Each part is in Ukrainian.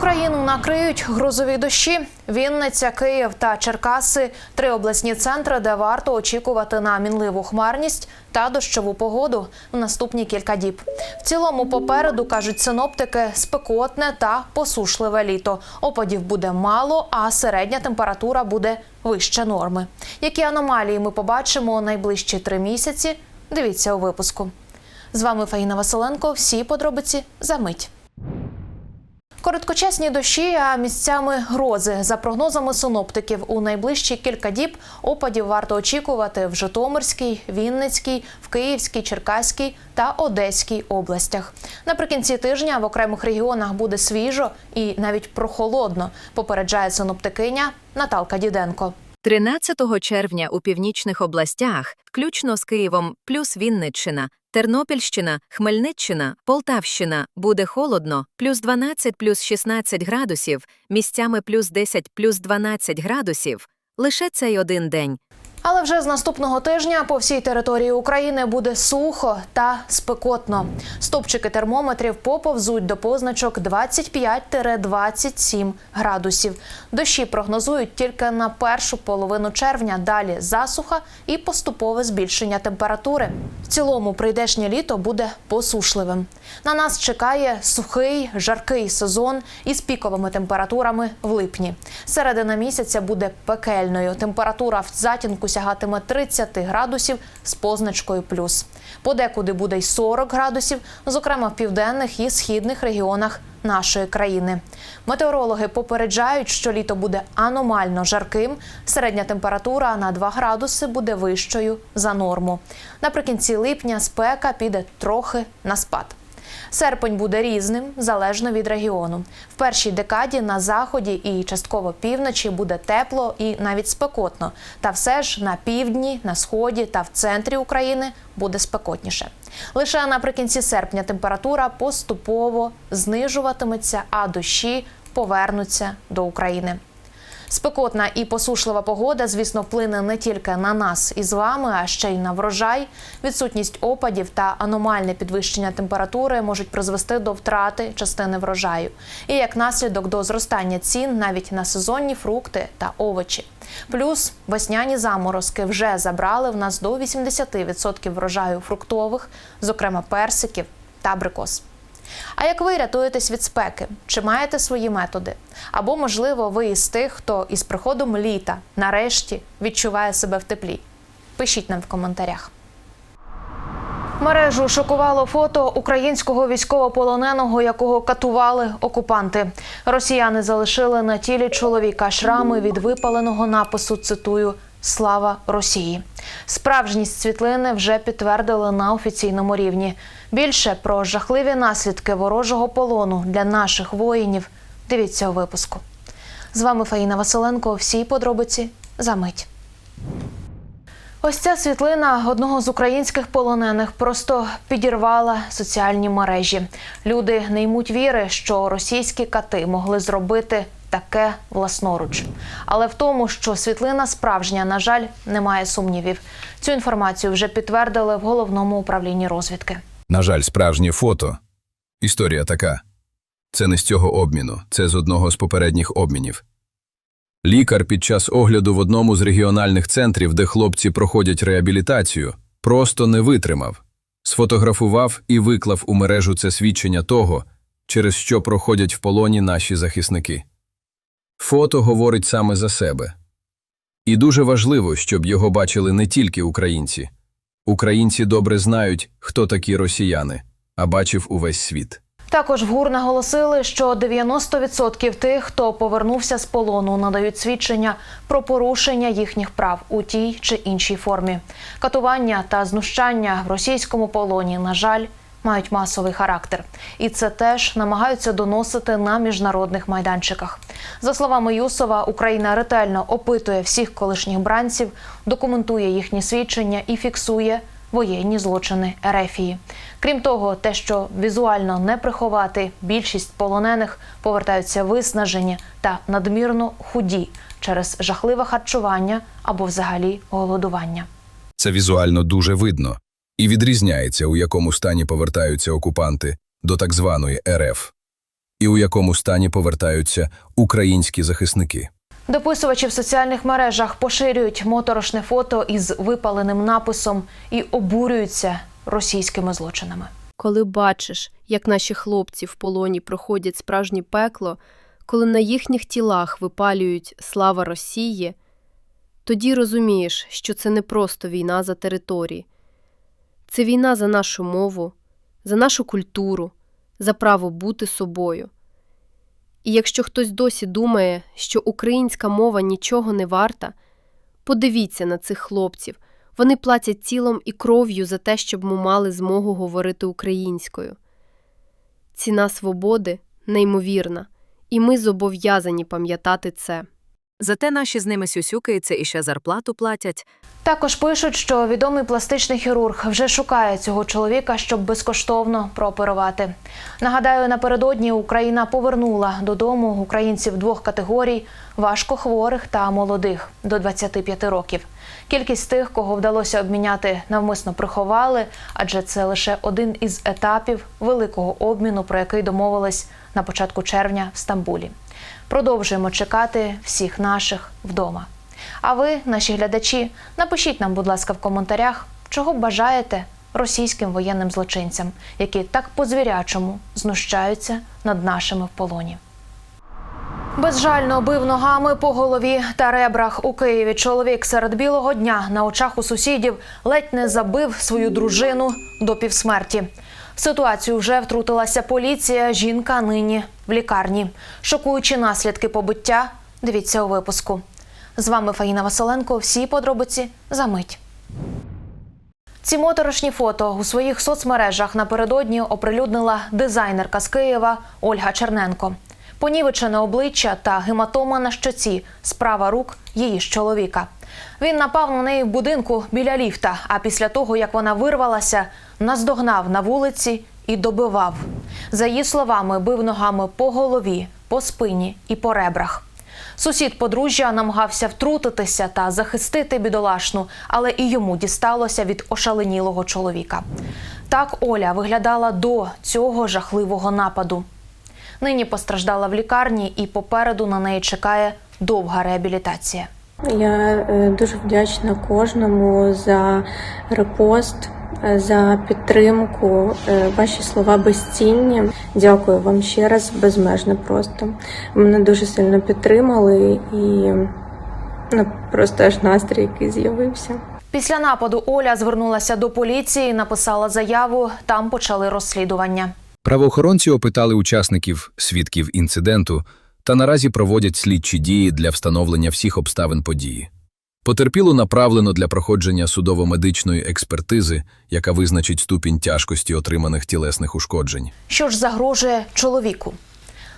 Україну накриють грозові дощі. Вінниця, Київ та Черкаси три обласні центри, де варто очікувати на мінливу хмарність та дощову погоду в наступні кілька діб. В цілому попереду кажуть синоптики спекотне та посушливе літо. Опадів буде мало, а середня температура буде вище норми. Які аномалії ми побачимо найближчі три місяці? Дивіться у випуску. З вами Фаїна Василенко. Всі подробиці за мить. Короткочасні дощі, а місцями грози. За прогнозами синоптиків, у найближчі кілька діб опадів варто очікувати в Житомирській, Вінницькій, в Київській, Черкаській та Одеській областях. Наприкінці тижня в окремих регіонах буде свіжо і навіть прохолодно, попереджає синоптикиня Наталка Діденко. 13 червня у північних областях, включно з Києвом, плюс Вінниччина, Тернопільщина, Хмельниччина, Полтавщина буде холодно, плюс 12, плюс 16 градусів, місцями плюс 10, плюс 12 градусів. Лише цей один день. Але вже з наступного тижня по всій території України буде сухо та спекотно. Стопчики термометрів поповзуть до позначок 25-27 градусів. Дощі прогнозують тільки на першу половину червня. Далі засуха і поступове збільшення температури. В цілому прийдешнє літо буде посушливим. На нас чекає сухий, жаркий сезон із піковими температурами в липні. Середина місяця буде пекельною. Температура в затінку сягатиме 30 градусів з позначкою плюс. Подекуди буде й 40 градусів, зокрема в південних і східних регіонах нашої країни. Метеорологи попереджають, що літо буде аномально жарким. Середня температура на 2 градуси буде вищою за норму. Наприкінці липня спека піде трохи на спад. Серпень буде різним залежно від регіону. В першій декаді на заході і частково півночі буде тепло і навіть спекотно. Та все ж на півдні, на сході та в центрі України буде спекотніше. Лише наприкінці серпня температура поступово знижуватиметься, а дощі повернуться до України. Спекотна і посушлива погода, звісно, вплине не тільки на нас із вами, а ще й на врожай. Відсутність опадів та аномальне підвищення температури можуть призвести до втрати частини врожаю, і як наслідок до зростання цін навіть на сезонні фрукти та овочі. Плюс весняні заморозки вже забрали в нас до 80% врожаю фруктових, зокрема персиків та абрикос. А як ви рятуєтесь від спеки? Чи маєте свої методи? Або, можливо, ви із тих, хто із приходом літа нарешті відчуває себе в теплі? Пишіть нам в коментарях. Мережу шокувало фото українського військовополоненого, якого катували окупанти. Росіяни залишили на тілі чоловіка шрами від випаленого напису. Цитую Слава Росії. Справжність світлини вже підтвердили на офіційному рівні. Більше про жахливі наслідки ворожого полону для наших воїнів. Дивіться у випуску. З вами Фаїна Василенко. Всі подробиці за мить. Ось ця світлина одного з українських полонених просто підірвала соціальні мережі. Люди не ймуть віри, що російські кати могли зробити таке власноруч. Але в тому, що світлина справжня, на жаль, немає сумнівів. Цю інформацію вже підтвердили в головному управлінні розвідки. На жаль, справжнє фото. Історія така. Це не з цього обміну, це з одного з попередніх обмінів. Лікар під час огляду в одному з регіональних центрів, де хлопці проходять реабілітацію, просто не витримав, сфотографував і виклав у мережу це свідчення того, через що проходять в полоні наші захисники. Фото говорить саме за себе. І дуже важливо, щоб його бачили не тільки українці. Українці добре знають, хто такі росіяни, а бачив увесь світ. Також в ГУР наголосили, що 90% тих, хто повернувся з полону, надають свідчення про порушення їхніх прав у тій чи іншій формі. Катування та знущання в російському полоні, на жаль, мають масовий характер, і це теж намагаються доносити на міжнародних майданчиках. За словами Юсова, Україна ретельно опитує всіх колишніх бранців, документує їхні свідчення і фіксує воєнні злочини Ерефії. Крім того, те, що візуально не приховати, більшість полонених повертаються виснажені та надмірно худі через жахливе харчування або взагалі голодування. Це візуально дуже видно і відрізняється, у якому стані повертаються окупанти до так званої РФ. і у якому стані повертаються українські захисники. Дописувачі в соціальних мережах поширюють моторошне фото із випаленим написом і обурюються російськими злочинами. Коли бачиш, як наші хлопці в полоні проходять справжнє пекло, коли на їхніх тілах випалюють слава Росії, тоді розумієш, що це не просто війна за території. Це війна за нашу мову, за нашу культуру, за право бути собою. І якщо хтось досі думає, що українська мова нічого не варта, подивіться на цих хлопців. Вони платять тілом і кров'ю за те, щоб ми мали змогу говорити українською. Ціна свободи неймовірна, і ми зобов'язані пам'ятати це. Зате наші з ними сюсюкаються і ще зарплату платять. Також пишуть, що відомий пластичний хірург вже шукає цього чоловіка, щоб безкоштовно прооперувати. Нагадаю, напередодні Україна повернула додому українців двох категорій важкохворих та молодих до 25 років. Кількість тих, кого вдалося обміняти, навмисно приховали, адже це лише один із етапів великого обміну, про який домовились на початку червня в Стамбулі. Продовжуємо чекати всіх наших вдома. А ви, наші глядачі, напишіть нам, будь ласка, в коментарях, чого бажаєте російським воєнним злочинцям, які так по-звірячому знущаються над нашими в полоні. Безжально бив ногами по голові та ребрах у Києві. Чоловік серед білого дня на очах у сусідів ледь не забив свою дружину до півсмерті. В ситуацію вже втрутилася поліція. Жінка нині в лікарні. Шокуючі наслідки побиття. Дивіться у випуску. З вами Фаїна Василенко. Всі подробиці за мить. Ці моторошні фото у своїх соцмережах напередодні оприлюднила дизайнерка з Києва Ольга Черненко. Понівечене обличчя та гематома на щоці справа рук її ж чоловіка. Він напав на неї в будинку біля ліфта, а після того, як вона вирвалася, наздогнав на вулиці і добивав. За її словами, бив ногами по голові, по спині і по ребрах. Сусід подружжя намагався втрутитися та захистити бідолашну, але і йому дісталося від ошаленілого чоловіка. Так Оля виглядала до цього жахливого нападу. Нині постраждала в лікарні, і попереду на неї чекає довга реабілітація. Я е, дуже вдячна кожному за репост, за підтримку. Е, Ваші слова безцінні. Дякую вам ще раз, безмежно просто. Мене дуже сильно підтримали і ну, просто аж настрій який з'явився. Після нападу Оля звернулася до поліції, написала заяву. Там почали розслідування. Правоохоронці опитали учасників, свідків інциденту та наразі проводять слідчі дії для встановлення всіх обставин події. Потерпілу направлено для проходження судово-медичної експертизи, яка визначить ступінь тяжкості отриманих тілесних ушкоджень. Що ж загрожує чоловіку?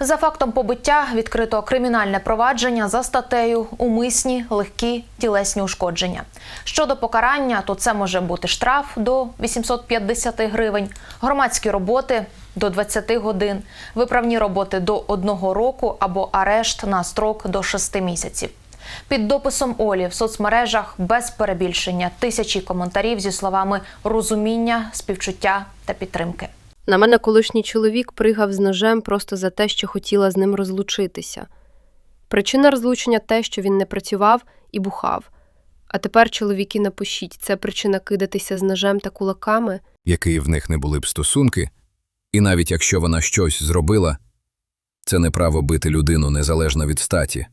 За фактом побиття відкрито кримінальне провадження за статтею умисні легкі тілесні ушкодження. Щодо покарання, то це може бути штраф до 850 гривень, громадські роботи до 20 годин, виправні роботи до 1 року або арешт на строк до 6 місяців. Під дописом Олі в соцмережах без перебільшення тисячі коментарів зі словами розуміння, співчуття та підтримки. На мене колишній чоловік пригав з ножем просто за те, що хотіла з ним розлучитися. Причина розлучення те, що він не працював і бухав. А тепер, чоловіки, напишіть, це причина кидатися з ножем та кулаками. які в них не були б стосунки, і навіть якщо вона щось зробила, це не право бити людину незалежно від статі.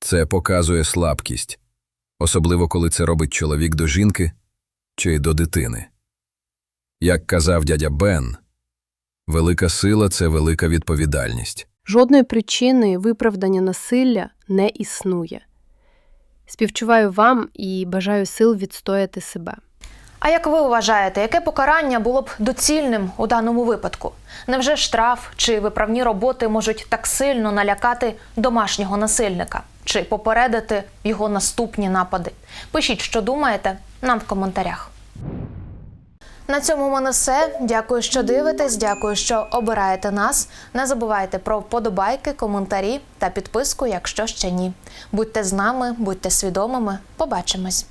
Це показує слабкість, особливо коли це робить чоловік до жінки чи до дитини. Як казав дядя Бен, велика сила це велика відповідальність. Жодної причини виправдання насилля не існує. Співчуваю вам і бажаю сил відстояти себе. А як ви вважаєте, яке покарання було б доцільним у даному випадку? Невже штраф чи виправні роботи можуть так сильно налякати домашнього насильника чи попередити його наступні напади? Пишіть, що думаєте, нам в коментарях. На цьому в мене все. Дякую, що дивитесь. Дякую, що обираєте нас. Не забувайте про вподобайки, коментарі та підписку, якщо ще ні. Будьте з нами, будьте свідомими. Побачимось.